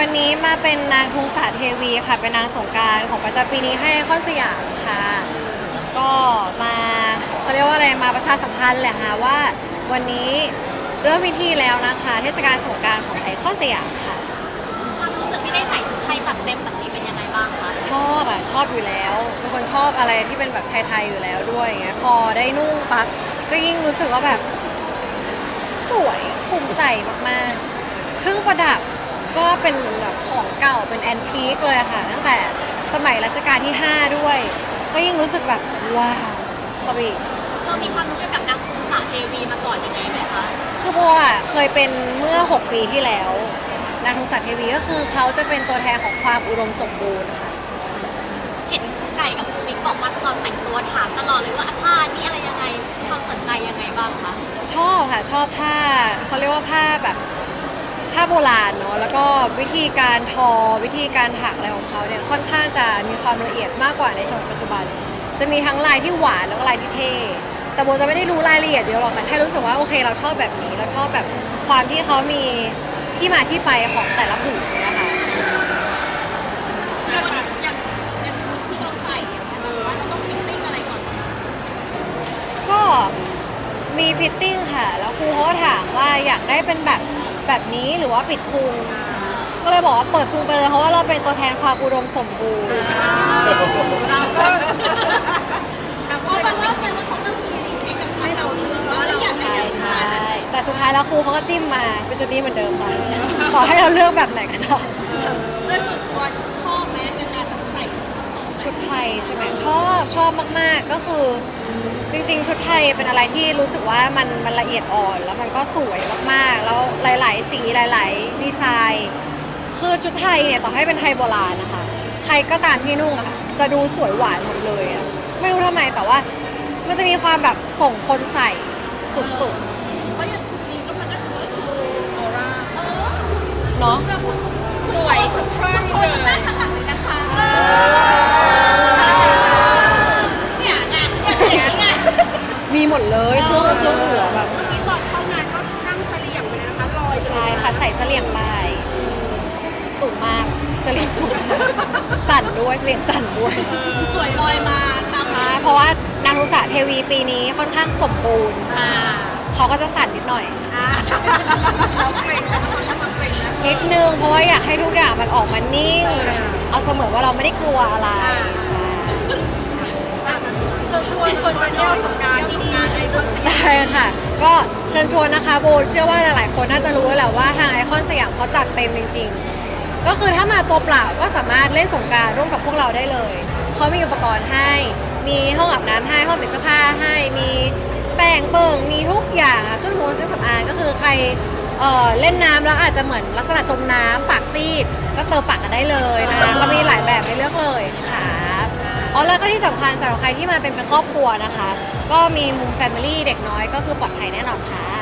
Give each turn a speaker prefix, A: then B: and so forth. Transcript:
A: วันนี้มาเป็นนางทุงสาเทวีค่ะ เป็นนางสงกรารของประจำปีนี้ให้ไอคอนสยามค่ะ ก็มาเขาเรียกว่าอะไรมาประชาสัมพันธ์แหละค่ะว่าวันนี้เริ่มพิธีแล้วนะคะ เทศกาลสงกรารของไอคอนสยามค่ะ
B: ความรู้สึกที่ได้ใส่ชุดไทยจัดเต็มแบบนี้เป็นยังไงบ้างคะ
A: ชอบอะชอบอยู่แล้วเป็นคนชอบอะไรที่เป็นแบบไทยๆอยู่แล้วด้วยอย่างเงี้ยพอได้นุ่งปั๊บก็ยิ่งรู้สึกว่าแบบ สวยภูมิใจมากๆเครื่องประดับ ก็เป็นแบบของเก่าเป็นแอนทีคเลยอะค่ะ ตั้งแต่สมัยรัชกาลที่ 5 ด้วย ก็ยิ่งรู้สึกแบบว้าวเข้าไปอีก
B: เรามีความรู้เกี่ยวกับนางคุมสาเทวีมาก่อนยังไงไหมคะ
A: คือโบอะเคยเป็นเมื่อ 6 ปีที่แล้วนางทุงศักดิ์เทวีก็คือเขาจะเป็นตัวแทนของความอุดมสมบูรณ์ค่ะ
B: เห็นครูไก่กับครูบิ๊กบอกว่าตอนแต่งตัวถามตลอดเลยว่าผ้านี่อะไรยังไงความสนใจยังไงบ้างคะ
A: ชอบค่ะ ชอบผ้าเขาเรียกว่าผ้าแบบผ้าโบราณเนาะแล้วก็วิธีการทอวิธีการถักอะไรของเขาเนี่ยค่อนข้างจะมีความละเอียดมากกว่าในสมัยปัจจุบัน จะมีทั้งลายที่หวานแล้วก็ลายที่เท่แต่โบจะไม่ได้รู้รายละเอียดเยอะหรอกแต่แค่รู้สึกว่าโอเค เราชอบแบบนี้เราชอบแบบความที่เขามีที่มาที่ไปของแต่ละผืนเนะคะ
C: อย่างอย่างอย่างชุดที่เราใส่อะเออเราต้องฟิตติ้งอะไรก่อน
A: ก็มีฟิตติ้งค่ะ แล้วครูเขาก็ถามว่าอยากได้เป็นแบบ แบบนี้หรือว่าปิดพุงก็เลยบอกว่าเปิดพุงไปเลยเพราะว่าเราเป็นตัวแทนความอุดมสมบูรณ์
C: เราก็เพราะว่าแปลว่าเขาก็มีรีเทคกับให้เราด้วยว่าเราอยากได้
A: ใช่
C: อย่าง
A: ใช่แต่สุดท้ายแล้วครูเขาก็จิ้มมาเป็นจุดนี้เหมือนเดิมค่ะขอให้เราเลือกแบบไหนก็ได้
C: โดยส่วนตัว ชุ
A: ดไทยใช่ไหมชอบชอบมากๆ ก็คือ จริงๆ ชุดไทยเป็นอะไรที่รู้สึกว่ามันมันละเอียดอ่อน แล้วมันก็สวยมากๆ แล้วหลาย ๆ สีหลาย ๆ ดีไซน์ คือชุดไทยเนี่ยต่อให้เป็นไทยโบราณนะคะ ใครก็ตามที่นุ่งอะค่ะจะดูสวยหวานหมดเลยอะไม่รู้ทำไมแต่ว่า มันจะมีความแบบส่งคนใส่สุด
C: เพราะอย่างชุดนี้ก็มันก็ถือว่าชูออร่าเออ
A: ๆเนาะ
C: สวย
A: มีหมดเลยเครื่องเครื่องหัวแบบ
C: เมื่อกี้ตอนเข้างานก็นั่งเสลี่ยงไปเลยนะคะลอย
A: ใช่ค่ะใส่เสลี่ยงไปสูงมากเสลี่ยงสูงมากสั่นด้วยเสลี่ยงสั่นด้วย
C: สวยลอยมาค่ะ
A: ใช่เพราะว่านางรุษาเทวีปีนี้ค่อนข้างสมบูรณ์
B: อ่า
A: เขาก็จะสั่นนิดหน่อย
C: เราเกรงนะตอนนั้นเราเกรงนะ
A: นิดนึงเพราะว่าอยากให้ทุกอย่างมันออกมานิ่งเอาเสมือนว่าเราไม่ได้กลัวอะไรใช่
C: เชิญ ชวนคนมาเที่ยวสงกรารที่งานไอคอนสยาม
A: ได้ค่ะ ก็เชิญชวนนะคะโบเชื่อว่าหลาย ๆ คนน่าจะรู้แล้วแหละว่าทางไอคอนสยามเขาจัดเต็มจริง ๆ ก็คือถ้ามาตัวเปล่าก็สามารถเล่นสงกรารร่วมกับพวกเราได้เลย เขามีอุปกรณ์ให้ มีห้องอาบน้ำให้ ห้องเปลี่ยนเสื้อผ้าให้ มีแป้งเปิงมีทุกอย่างค่ะเครื่องมือเครื่องสำอางก็คือใครเอ่อเล่นน้ำแล้วอาจจะเหมือนลักษณะจมน้ำปากซีด ก็เติมปากกันได้เลยนะคะเขามีหลายแบบให้เลือกเลยค่ะ อ๋อแล้วก็ที่สำคัญสำหรับใครที่มาเป็นเป็นครอบครัวนะคะ ก็มีมุมแฟมิลี่เด็กน้อยก็คือปลอดภัยแน่นอนค่ะ